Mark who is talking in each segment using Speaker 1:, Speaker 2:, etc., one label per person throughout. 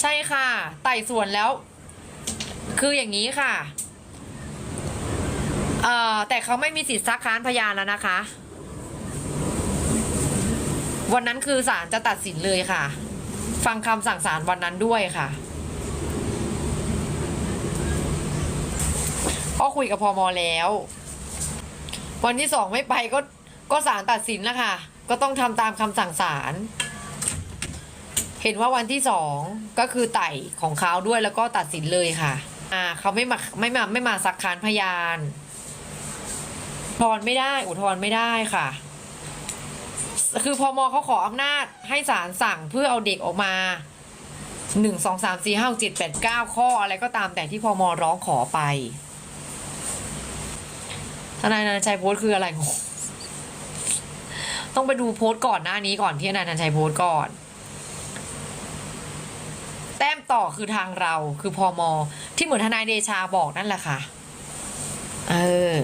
Speaker 1: ใช่ค่ะ ไต่สวนแล้ว คืออย่างนี้ค่ะ เอ่อ แต่เขาไม่มีสิทธิ์ซักค้านพยานแล้วนะคะ วันนั้นคือศาลจะตัดสินเลยค่ะ ฟังคำสั่งศาลวันนั้นด้วยค่ะก็คุยกับพอมอแล้ว วันที่สองไม่ไปก็ก็ศาลตัดสินแล้วค่ะ ก็ต้องทำตามคำสั่งศาล เห็นว่าวันที่สองก็คือไต่ของเขาด้วยแล้วก็ตัดสินเลยค่ะ อ่าเขาไม่มาไม่มาไม่มาสักค้านพยานอุทธรณ์ไม่ได้ อุทธรณ์ไม่ได้ค่ะ คือพอมอเขาขออำนาจให้ศาลสั่งเพื่อเอาเด็กออกมาหนึ่งสองสามสี่ห้าเจ็ดแปดเก้าข้ออะไรก็ตามแต่ที่พอมอร้องขอไปทนายนันชัยโพสต์คืออะไรงงต้องไปดูโพสต์ก่อนหน้านี้ก่อนที่นายนันชัยโพสต์ก่อน แต้มต่อคือทางเราคือพอมอที่เหมือนทนายเดชาบอกนั่นแหละค่ะ เออ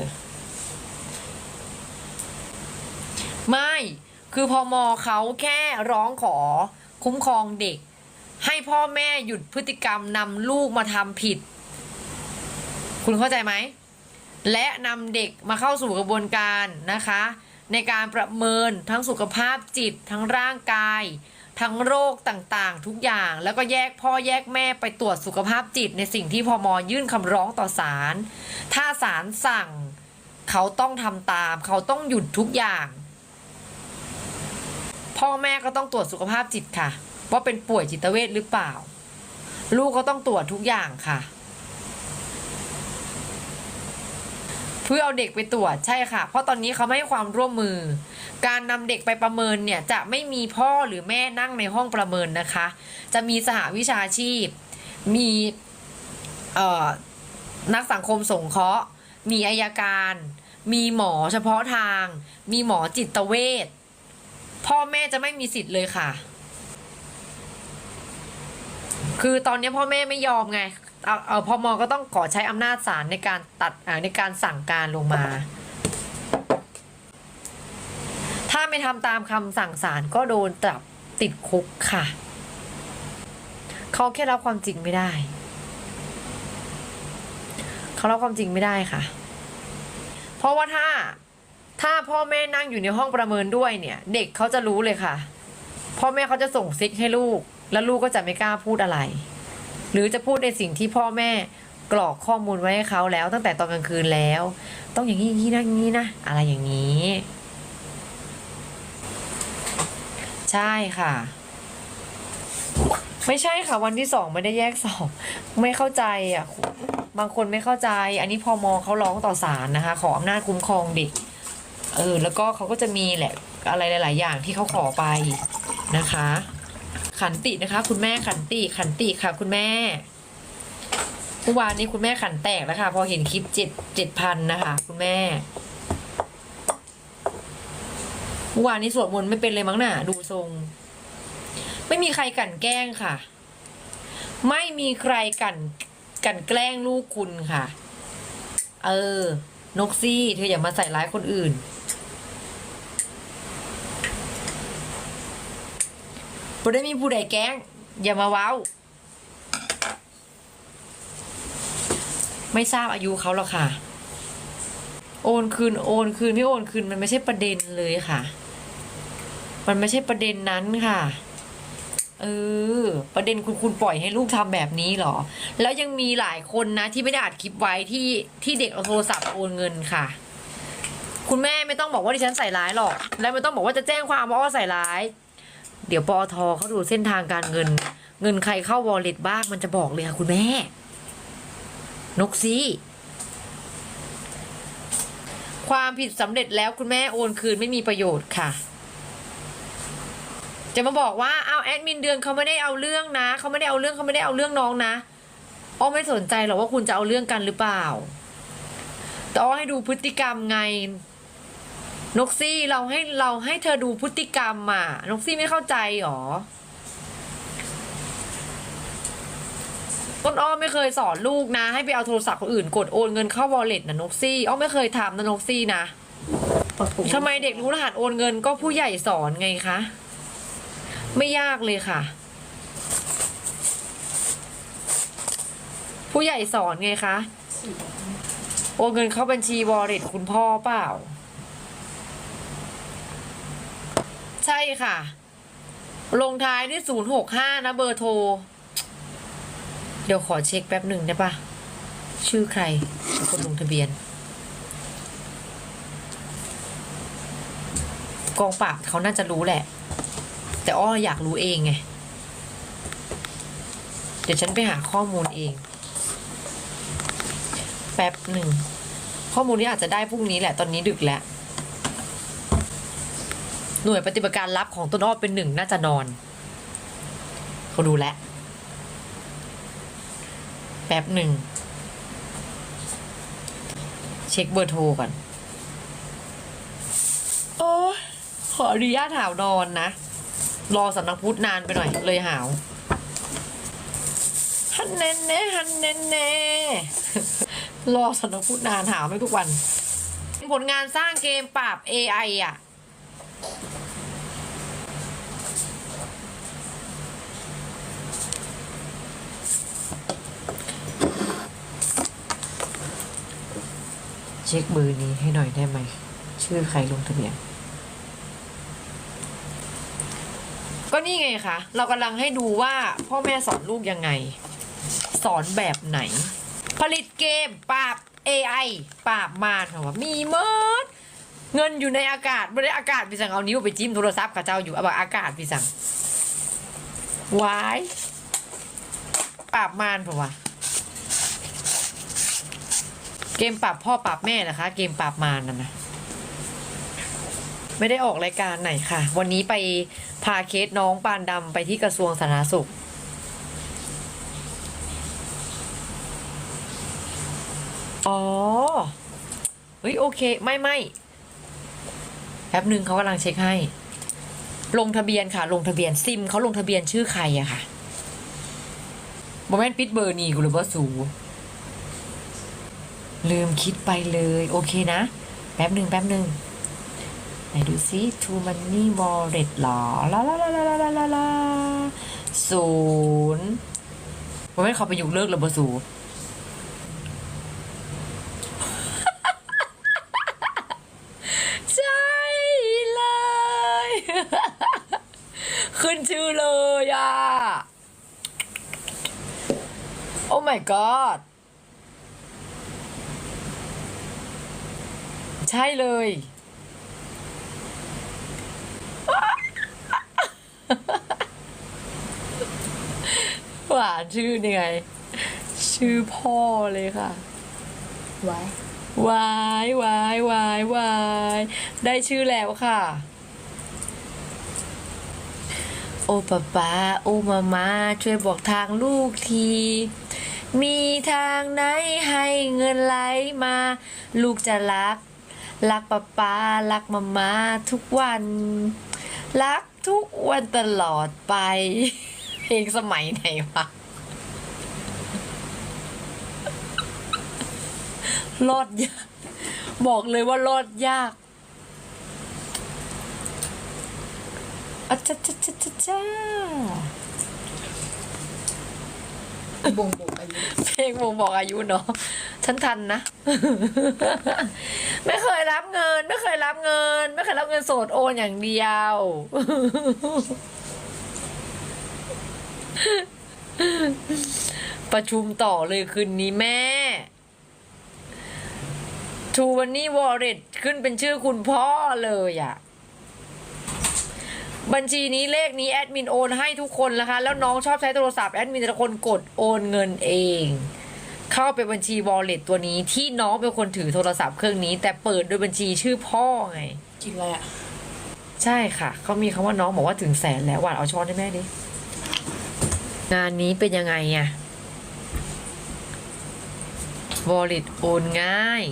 Speaker 1: ไม่คือพอมอเขาแค่ร้องขอคุ้มครองเด็ก ให้พ่อแม่หยุดพฤติกรรมนำลูกมาทำผิด คุณเข้าใจไหม และนำเด็กมาเข้าสู่กระบวนการนะคะ ในการประเมินทั้งสุขภาพจิตทั้งร่างกาย ทั้งโรคต่างๆ ทุกอย่างแล้วก็แยกพ่อแยกแม่ไปตรวจสุขภาพจิตในสิ่งที่พอมยื่นคำร้องต่อศาลถ้าศาลสั่ง เขาต้องทำตาม เขาต้องหยุดทุกอย่าง พ่อแม่ก็ต้องตรวจสุขภาพจิตค่ะ ว่าเป็นป่วยจิตเวชหรือเปล่า ลูกก็ต้องตรวจทุกอย่างค่ะ พื่อเอาเด็กไปตรวจใช่ค่ะ เพราะตอนนี้เขาไม่ให้ความร่วมมือ การนำเด็กไปประเมินเนี่ยจะไม่มีพ่อหรือแม่นั่งในห้องประเมินนะคะ จะมีสหวิชาชีพ มีเอ่อนักสังคมสงเคราะห์ มีอายการ มีหมอเฉพาะทาง มีหมอจิตเวชพ่อแม่จะไม่มีสิทธิ์เลยค่ะ คือตอนนี้พ่อแม่ไม่ยอมไง เออพอมอก็ต้องขอใช้อำนาจศาลในการตัดในการสั่งการลงมา ถ้าไม่ทำตามคำสั่งศาลก็โดนจับติดคุกค่ะ เขาแค่รับความจริงไม่ได้ เขารับความจริงไม่ได้ค่ะ เพราะว่าถ้าถ้าพ่อแม่นั่งอยู่ในห้องประเมินด้วยเนี่ย เด็กเขาจะรู้เลยค่ะ พ่อแม่เขาจะส่งซิกให้ลูก แล้วลูกก็จะไม่กล้าพูดอะไร หรือจะพูดในสิ่งที่พ่อแม่กรอกข้อมูลไว้ให้เขาแล้ว ตั้งแต่ตอนกลางคืนแล้ว ต้องอย่างนี้อย่างนี้นะอย่างนี้นะอะไรอย่างนี้ ใช่ค่ะ ไม่ใช่ค่ะ วันที่สองไม่ได้แยกสอบไม่เข้าใจอะบางคนไม่เข้าใจ อันนี้พอมอเขาร้องต่อศาลนะคะ ขออำนาจคุ้มครองเด็กเออแล้วก็เขาก็จะมีแหละอะไรหลาย ๆ อย่างที่เขาขอไปนะคะ ขันตินะคะ คุณแม่ขันติขันติค่ะ คุณแม่เมื่อวานนี้คุณแม่ขันแตกแล้วค่ะ พอเห็นคลิปเจ็ดเจ็ดพันนะคะ คุณแม่เมื่อวานนี้สวดมนต์ไม่เป็นเลยมั้งน่ะ ดูทรง ไม่มีใครกลั่นแกล้งค่ะ ไม่มีใครกลั่นกลั่นแกล้งลูกคุณค่ะ เออ นกซี่ เธออย่ามาใส่ร้ายคนอื่น บ่ได้มีผู้ใดแกล้งอย่ามาเว้า ไม่ทราบอายุเขาหรอกค่ะ โอนคืนโอนคืนไม่โอนคืนมันไม่ใช่ประเด็นเลยค่ะ มันไม่ใช่ประเด็นนั้นค่ะเออประเด็นคุณคุณปล่อยให้ลูกทำแบบนี้หรอ แล้วยังมีหลายคนนะที่ไม่ได้อัดคลิปไว้ที่ที่เด็กเอาโทรศัพท์โอนเงินค่ะ คุณแม่ไม่ต้องบอกว่าดิฉันใส่ร้ายหรอก และไม่ต้องบอกว่าจะแจ้งความว่าใส่ร้าย เดี๋ยวปอทเขาดูเส้นทางการเงิน เงินใครเข้าวอลเล็ตบ้างมันจะบอกเลยค่ะคุณแม่ นกซีความผิดสำเร็จแล้วคุณแม่โอนคืนไม่มีประโยชน์ค่ะ จะมาบอกว่าเอาแอดมินเดือนเขาไม่ได้เอาเรื่องนะเขาไม่ได้เอาเรื่องเขาไม่ได้เอาเรื่องน้องนะอ้อไม่สนใจหรอกว่าคุณจะเอาเรื่องกันหรือเปล่าแต่อ้อให้ดูพฤติกรรมไง นกซี่เราให้เราให้เธอดูพฤติกรรมอะ นกซี่ไม่เข้าใจหรอ ต้นอ้อไม่เคยสอนลูกนะ ให้ไปเอาโทรศัพท์คนอื่นกดโอนเงินเข้าวอลเล็ตนะนกซี่อ้อไม่เคยทำนะนกซี่นะทำไมเด็กรู้รหัสโอนเงินก็ผู้ใหญ่สอนไงคะ ไม่ยากเลยค่ะ ผู้ใหญ่สอนไงคะ โอนเงินเข้าบัญชีวอลเล็ตคุณพ่อเปล่า ใช่ค่ะ ลงท้ายด้วยศูนย์หกห้านะเบอร์โทร เดี๋ยวขอเช็คแป๊บหนึ่งได้ปะชื่อใครคนลงทะเบียน กองปราบเขาน่าจะรู้แหละ แต่อ้ออยากรู้เองไง เดี๋ยวฉันไปหาข้อมูลเอง แป๊บหนึ่ง ข้อมูลนี้อาจจะได้พรุ่งนี้แหละตอนนี้ดึกแล้ว หน่วยปฏิบัติการลับของต้นอ้อเป็นหนึ่งน่าจะนอน เขาดูแลแป๊บหนึ่ง เช็คเบอร์โทรก่อน โอ้ขออนุญาตหาวนอนนะ รอสำนักพุทธนานไปหน่อยเลยหาวฮันแน่แน่ฮันแน่แน่รอสำนักพุทธนานหาวไม่ทุกวัน ผลงานสร้างเกมปราบ AI อะ เช็คเบอร์นี้ให้หน่อยได้ไหม ชื่อใครลงทะเบียน ก็นี่ไงคะเรากำลังให้ดูว่าพ่อแม่สอนลูกยังไง สอนแบบไหน ผลิตเกมปราบ AI ปราบมารเหรอวะมีเมิดเงินอยู่ในอากาศไม่ได้อากาศพี่สั่งเอานิ้วไปจิ้มโทรศัพท์กับเจ้าอยู่เอาแบบอากาศพี่สั่งวายปราบมารเปล่าวะ เกมปราบพ่อปราบแม่นะคะ เกมปราบมารนั่นนะไม่ได้ออกรายการไหนค่ะ วันนี้ไปพาเคสน้องปานดำไปที่กระทรวงสาธารณสุข อ๋อ เฮ้ยโอเค ไม่ไม่แป๊บหนึ่งเขากำลังเช็คให้ ลงทะเบียนค่ะ ลงทะเบียนซิมเขาลงทะเบียนชื่อใครอะค่ะโมเมนต์ปิดเบอร์นี่กูหรือว่าสู ลืมคิดไปเลย โอเคนะ แป๊บหนึ่งแป๊บหนึ่งไหนดูซิ to money wallet หรอลาลาลาลาลาลาลาศูนย์ผมไม่เขาไปยุกเลิกระเบิดศูนย์ใช่เลย ขึ้นชื่อเลยอะ โอ้ my god ใช่เลย หวานชื่อนี่ไง ชื่อพ่อเลยค่ะ
Speaker 2: ไว้
Speaker 1: วายวายวายวายได้ชื่อแล้วค่ะ โอป้าป้าโอมามาช่วยบอกทางลูกที มีทางไหนให้เงินไหลมา ลูกจะรัก รักป้าป้ารักมาม่าทุกวัน รักทุกวันตลอดไป เพลงสมัยไหนวะรอดยากบอกเลยว่ารอดยากอจ้าจ้าจ้าจ้าจ้า
Speaker 2: บ่งบอกอายุ
Speaker 1: เพลงวงบอกอายุเนาะ ฉันทันนะ ไม่เคยรับเงิน ไม่เคยรับเงิน ไม่เคยรับเงินโสดโอนอย่างเดียว ประชุมต่อเลยคืนนี้แม่ทูวันนี้วอลเล็ตขึ้นเป็นชื่อคุณพ่อเลยอะ่ะ บัญชีนี้เลขนี้แอดมินโอนให้ทุกคนนะคะ แล้วน้องชอบใช้โทรศัพท์แอดมินแต่ละคนกดโอนเงินเอง เข้าไปบัญชีวอลเล็ตตัวนี้ที่น้องเป็นคนถือโทรศัพท์เครื่องนี้ แต่เปิดโดยบัญชีชื่อพ่อไง
Speaker 2: กินอะไรอะ
Speaker 1: ใช่ค่ะเขามีคำว่าน้องบอกว่าถึงแสนแล้วหวานเอาช้อนให้แม่ดิงานนี้เป็นยังไงอะวอลเล็ตโอนง่าย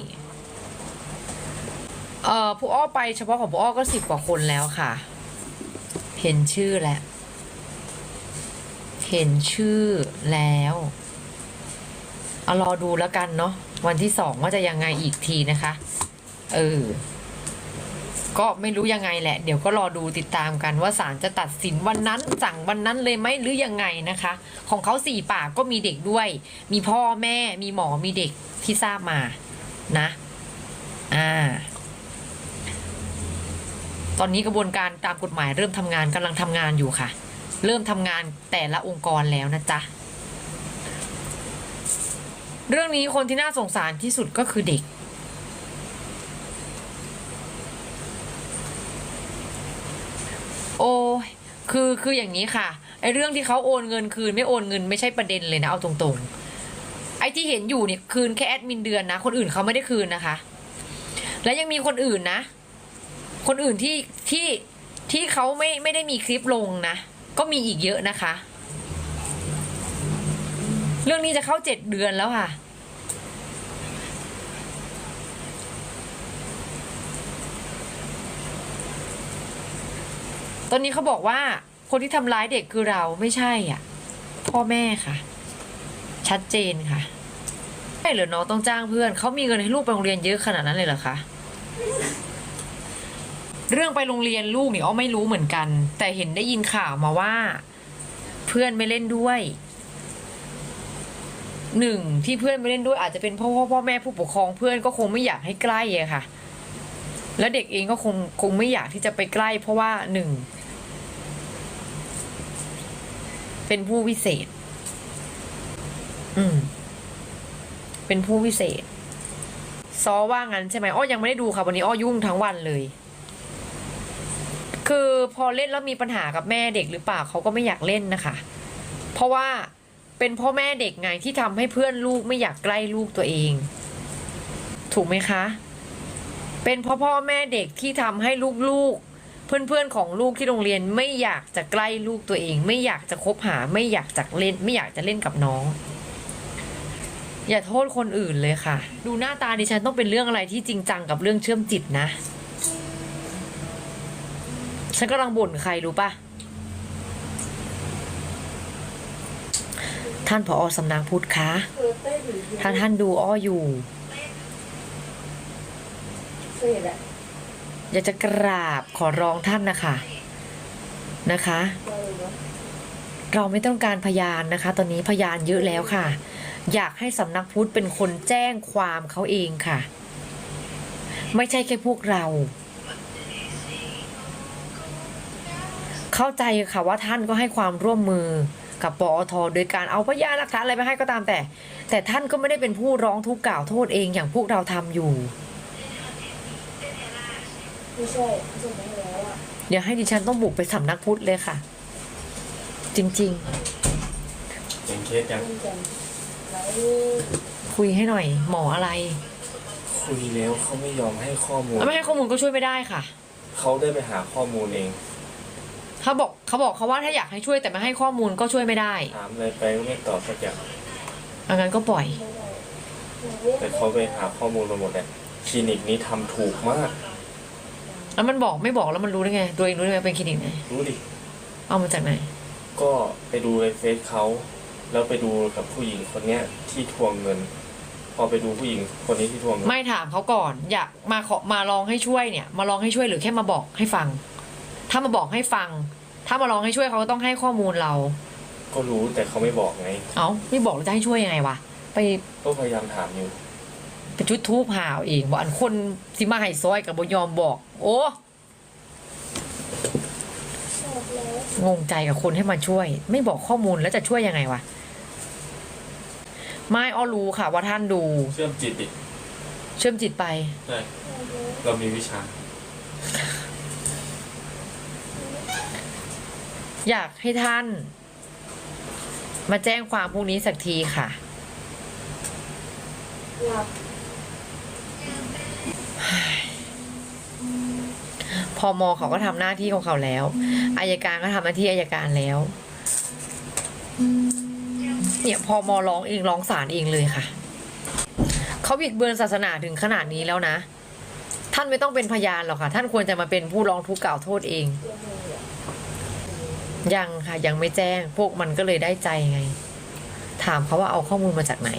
Speaker 1: เอ่อผู้อ้อไปเฉพาะของผู้อ้อก็สิบกว่าคนแล้วค่ะ เห็นชื่อแล้ว เห็นชื่อแล้ว เอารอดูแล้วกันเนาะวันที่สองว่าจะยังไงอีกทีนะคะ เออ ก็ไม่รู้ยังไงแหละ เดี๋ยวก็รอดูติดตามกันว่าศาลจะตัดสินวันนั้นสั่งวันนั้นเลยไหมหรือยังไงนะคะ ของเขาสี่ปากก็มีเด็กด้วย มีพ่อแม่มีหมอมีเด็กที่ทราบมานะ อ่า ตอนนี้กระบวนการตามกฎหมายเริ่มทำงานกำลังทำงานอยู่ค่ะ เริ่มทำงานแต่ละองค์กรแล้วนะจ๊ะ เรื่องนี้คนที่น่าสงสารที่สุดก็คือเด็ก โอ้คือคืออย่างนี้ค่ะไอ้เรื่องที่เขาโอนเงินคืนไม่โอนเงินไม่ใช่ประเด็นเลยนะเอาตรงๆ ไอ้ที่เห็นอยู่เนี่ยคืนแค่แอดมินเดือนนะ คนอื่นเขาไม่ได้คืนนะคะ และยังมีคนอื่นนะ คนอื่นที่ที่ที่เขาไม่ไม่ได้มีคลิปลงนะ ก็มีอีกเยอะนะคะ เรื่องนี้จะเข้าเจ็ดเดือนแล้วค่ะ ตอนนี้เขาบอกว่าคนที่ทำร้ายเด็กคือเราไม่ใช่อะ พ่อแม่ค่ะ ชัดเจนค่ะใช่เหรือน้องต้องจ้างเพื่อน เขามีเงินให้ลูกไปโรงเรียนเยอะขนาดนั้นเลยเหรอคะเรื่องไปโรงเรียนลูกเนี่ยอ้อไม่รู้เหมือนกัน แต่เห็นได้ยินข่าวมาว่า เพื่อนไม่เล่นด้วย หนึ่งที่เพื่อนไม่เล่นด้วยอาจจะเป็นพ่อพ่อพ่อแม่ผู้ปกครองเพื่อนก็คงไม่อยากให้ใกล้อะค่ะ แล้วเด็กเองก็คงคงไม่อยากที่จะไปใกล้ เพราะว่าหนึ่งเป็นผู้วิเศษ อืม เป็นผู้วิเศษ ซอว่างั้นใช่ไหมอ้อยังไม่ได้ดูค่ะ วันนี้อ้อยุ่งทั้งวันเลย คือพอเล่นแล้วมีปัญหากับแม่เด็กหรือเปล่าเขาก็ไม่อยากเล่นนะคะ เพราะว่า เป็นพ่อแม่เด็กไงที่ทำให้เพื่อนลูกไม่อยากใกล้ลูกตัวเอง ถูกไหมคะ เป็นพ่อพ่อแม่เด็กที่ทำให้ลูกๆ เพื่อนๆของลูกที่โรงเรียนไม่อยากจะใกล้ลูกตัวเอง ไม่อยากจะคบหา ไม่อยากจะเล่น ไม่อยากจะเล่นกับน้อง อย่าโทษคนอื่นเลยค่ะ ดูหน้าตาดิฉันต้องเป็นเรื่องอะไรที่จริงจังกับเรื่องเชื่อมจิตนะฉันกำลังบ่นใครรู้ปะ ท่านผอสำนักพุทธคะ
Speaker 2: เออเต้หรือ
Speaker 1: ถ้าท่านดูอ้ออยู่
Speaker 2: อ
Speaker 1: ยากจะกราบขอร้องท่านนะคะ นะคะ
Speaker 2: เราเลยวะ
Speaker 1: เราไม่ต้องการพยานนะคะ ตอนนี้พยานเยอะแล้วค่ะ อยากให้สำนักพุทธเป็นคนแจ้งความเขาเองค่ะ ไม่ใช่แค่พวกเราเข้าใจค่ะว่าท่านก็ให้ความร่วมมือ กับปอทโดยการเอาพยานหลักฐานอะไรไปให้ก็ตามแต่ แต่ท่านก็ไม่ได้เป็นผู้ร้องทุกข์กล่าวโทษเองอย่างพวกเราทำอยู่
Speaker 2: ไม่ใช่ไม่ใช่ไม่แล้วอะ
Speaker 1: เดี๋ยวให้ดิฉันต้องบุกไปสำนักพุทธเลยค่ะ จริง
Speaker 3: เป็นเคสยัง
Speaker 2: เล่นกันไร
Speaker 1: ๆคุยให้หน่อย หมออะไร
Speaker 3: คุยแล้วเขาไม่ยอมให้ข้อมูล
Speaker 1: แล้วไม่ให้ข้อมูลก็ช่วยไม่ได้ค่ะ
Speaker 3: เขาได้ไปหาข้อมูลเอง
Speaker 1: เขาบอก เขาบอกเขาว่าถ้าอยากให้ช่วยแต่ไม่ให้ข้อมูลก็ช่วยไม่ได้
Speaker 3: ถามอะไรไปก็ไม่ตอบสักอย่าง
Speaker 1: อังั้นก็ปล่อย
Speaker 3: แต่เขาไปหาข้อมูลมาหมดเลยคลินิกนี้ทำถูกมาก
Speaker 1: แล้วมันบอกไม่บอกแล้วมันรู้ได้ไง ตัวเองรู้ได้ไงเป็นคลินิกไหน
Speaker 3: รู้ดิ
Speaker 1: เอามาจากไหน
Speaker 3: ก็ไปดูในเฟซเขาแล้วไปดูกับผู้หญิงคนเนี้ยที่ทวงเงิน พอไปดูผู้หญิงคนนี้ที่ทวงเงิน
Speaker 1: ไม่ถามเขาก่อน อยากมาขอมาลองให้ช่วยเนี่ย มาลองให้ช่วยหรือแค่มาบอกให้ฟัง ถ้ามาบอกให้ฟัง ถ้ามาลองให้ช่วยเขาก็ต้องให้ข้อมูลเรา
Speaker 3: ก็รู้แต่เขาไม่บอกไง
Speaker 1: เอาไม่บอกเราจะให้ช่วยยังไงวะไป
Speaker 3: ก็พยายามถามอยู่
Speaker 1: ไปจุดทูบหาวเองบอกอันคนสิมาให้ซอยกับบยอมบอก โอ้
Speaker 2: ชอบแล้ว
Speaker 1: งงใจกับคนให้มาช่วย ไม่บอกข้อมูลแล้วจะช่วยยังไงวะไม่อ้อรู้ค่ะว่าท่านดู
Speaker 3: เชื่อมจิตดิ
Speaker 1: เชื่อมจิตไป
Speaker 3: ใช่ เรามีวิชา
Speaker 1: อยากให้ท่าน มาแจ้งความพวกนี้สักทีค่ะ พอมอเขาก็ทำหน้าที่ของเขาแล้ว อายการก็ทำหน้าที่อายการแล้ว เนี่ยพอมอร้องเองร้องศาลเองเลยค่ะ เขาบิดเบือนศาสนาถึงขนาดนี้แล้วนะ ท่านไม่ต้องเป็นพยานหรอกค่ะ ท่านควรจะมาเป็นผู้ร้องทุกข์กล่าวโทษเอง
Speaker 2: เยั
Speaker 1: งค่ะยังไม่แจ้ง พวกมันก็เลยได้ใจไง ถามเขาว่าเอาข้อมูลมาจากไหน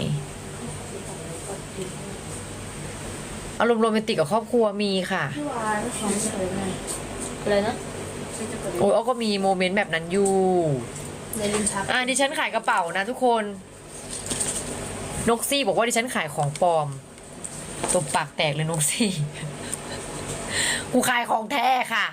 Speaker 1: อารมณ์โรแมนติกกับครอบครัวมีค่ะ
Speaker 2: พี่วานก็ของจะเกิดไง
Speaker 4: อะไรนะ
Speaker 2: ไม่จะเกิด
Speaker 1: โอ้ยอ้อก็มีโมเมนต์แบบนั้นอยู่
Speaker 2: ในลิ้นชัก
Speaker 1: อะดิฉันขายกระเป๋านะทุกคน นกซี่บอกว่าดิฉันขายของปลอมตบปากแตกเลยนกซี่ กูขายของแท้ค่ะ